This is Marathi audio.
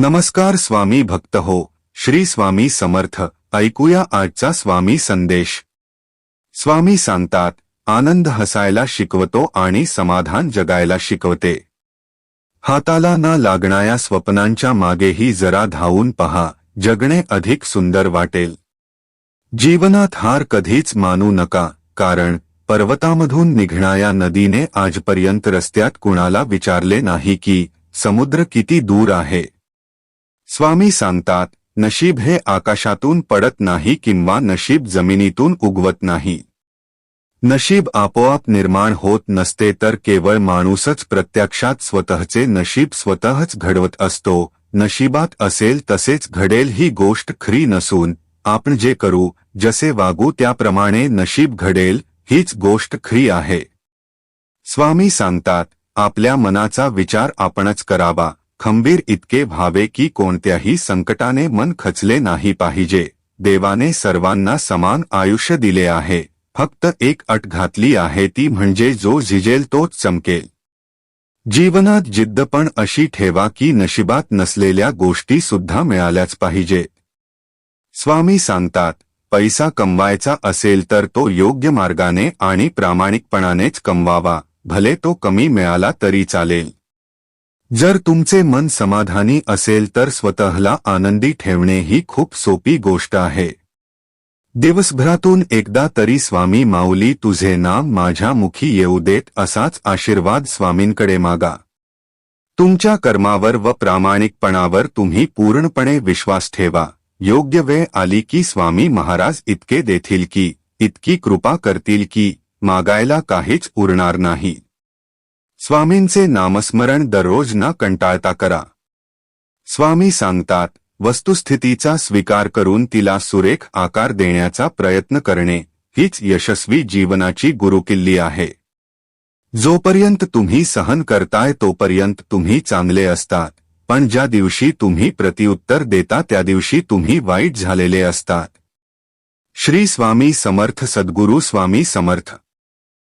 नमस्कार स्वामी भक्त हो. श्री स्वामी समर्थ. ऐकूया आजचा स्वामी संदेश. स्वामी सांगतात आनंद हसायला शिकवतो आणि समाधान जगायला शिकवते. हाताला न लागणाऱ्या स्वप्नांच्या मागेही जरा धावून पहा जगणे अधिक सुंदर वाटेल. जीवनात हार कधीच मानू नका कारण पर्वतामधून निघणाऱ्या नदीने आजपर्यंत रस्त्यात कुणाला विचारले नाही की समुद्र किती दूर आहे? स्वामी सांगतात नशीब हे आकाशातून पडत नाही किंवा नशीब जमिनीतून उगवत नाही. नशीब आपोआप निर्माण होत नसते तर केवळ माणूसच प्रत्यक्षात स्वतःचे नशीब स्वतःच घडवत असतो नशिबात असेल तसेच घडेल ही गोष्ट खरी नसून आपण जे करू जसे वागू त्याप्रमाणे नशीब घडेल हीच गोष्ट खरी आहे. स्वामी सांगतात आपल्या मनाचा विचार आपणच करावा खंबीर इतके व्हावे की कोणत्याही संकटाने मन खचले नाही पाहिजे. देवाने सर्वांना समान आयुष्य दिले आहे. फक्त एक अट घातली आहे ती म्हणजे जो झिजेल तोच चमकेल. जीवनात जिद्द पण अशी ठेवा की नशिबात नसलेल्या गोष्टी सुद्धा मिळाल्याच पाहिजे. स्वामी सांगतात पैसा कमवायचा असेल तर तो योग्य मार्गाने आणि प्रामाणिकपणानेच कमवावा भले तो कमी मिळाला तरी चालेल. जर तुमचे मन समाधानी असेल तर स्वतःला आनंदी ठेवणे ही खूप सोपी गोष्ट आहे. दिवसभरातून एकदा तरी स्वामी माऊली तुझे नाम माझ्या मुखी येऊ देत असाच आशीर्वाद स्वामींकडे मागा. तुमच्या कर्मावर व प्रामाणिकपणावर तुम्ही पूर्णपणे विश्वास ठेवा. योग्य वेळ आली की स्वामी महाराज इतके देतील की इतकी कृपा करतील की मागायला काहीच उरणार नाही. स्वामींचे नामस्मरण दररोज न कंटाळता करा. स्वामी सांगतात वस्तुस्थितीचा स्वीकार करून तिला सुरेख आकार देण्याचा प्रयत्न करणे हीच यशस्वी जीवनाची गुरुकिल्ली आहे. जोपर्यंत तुम्ही सहन करताय तोपर्यंत तुम्ही चांगले असतात पण ज्या दिवशी तुम्ही प्रतिउत्तर देता त्या दिवशी तुम्ही वाईट झालेले असतात. श्री स्वामी समर्थ सद्गुरू स्वामी समर्थ.